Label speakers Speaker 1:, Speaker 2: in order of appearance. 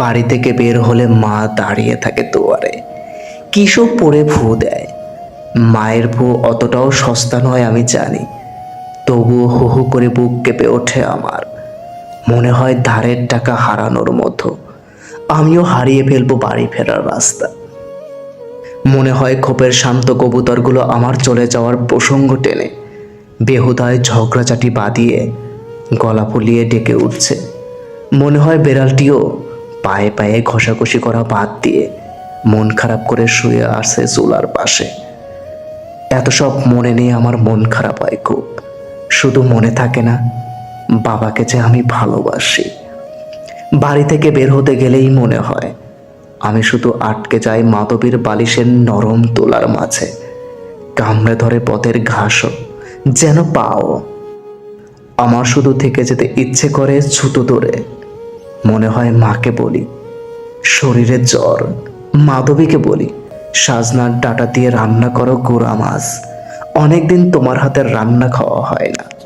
Speaker 1: বাড়ি থেকে বের হলে মা দাঁড়িয়ে থাকে দুয়ারে। কিসব পরে ভু দেয়। মায়ের ভু অতটাও সস্তা নয় আমি জানি। তবুও হু হু করে বুক কেঁপে ওঠে আমার। মনে হয় ধারের টাকা হারানোর মতো। আমিও হারিয়ে ফেলব বাড়ি ফেরার রাস্তা। মনে হয় খোপের শান্ত কবুতরগুলো আমার চলে যাওয়ার প্রসঙ্গ টেনে। বেহুদায় ঝগড়াঝাটি বাঁধিয়ে গলা ফুলিয়ে ডেকে উঠছে। মনে হয় বেড়ালটিও পায়ে পায়ে ঘষাঘষি করা বাদ দিয়ে মন খারাপ করে শুয়ে আসে চুলার পাশে। এত সব মনে নিয়ে আমার মন খারাপ হয় খুব। শুধু মনে থাকে না, বাবাকে যে আমি ভালোবাসি। বাড়ি থেকে বের হতে গেলেই মনে হয়, আমি শুধু আটকে যাই মাধবীর বালিশের নরম তোলার মাঝে। কামড়ে ধরে পথের ঘাসও যেন পাও। আমার শুধু থেকে যেতে ইচ্ছে করে ছুতো ধরে। মনে হয় মাকে বলি। শরীরে জ্বর, মাধবীকে বলি। সাজনার ডাটা দিয়ে রান্না করো গোড়া মাছ। অনেকদিন তোমার হাতের রান্না খাওয়া হয় না।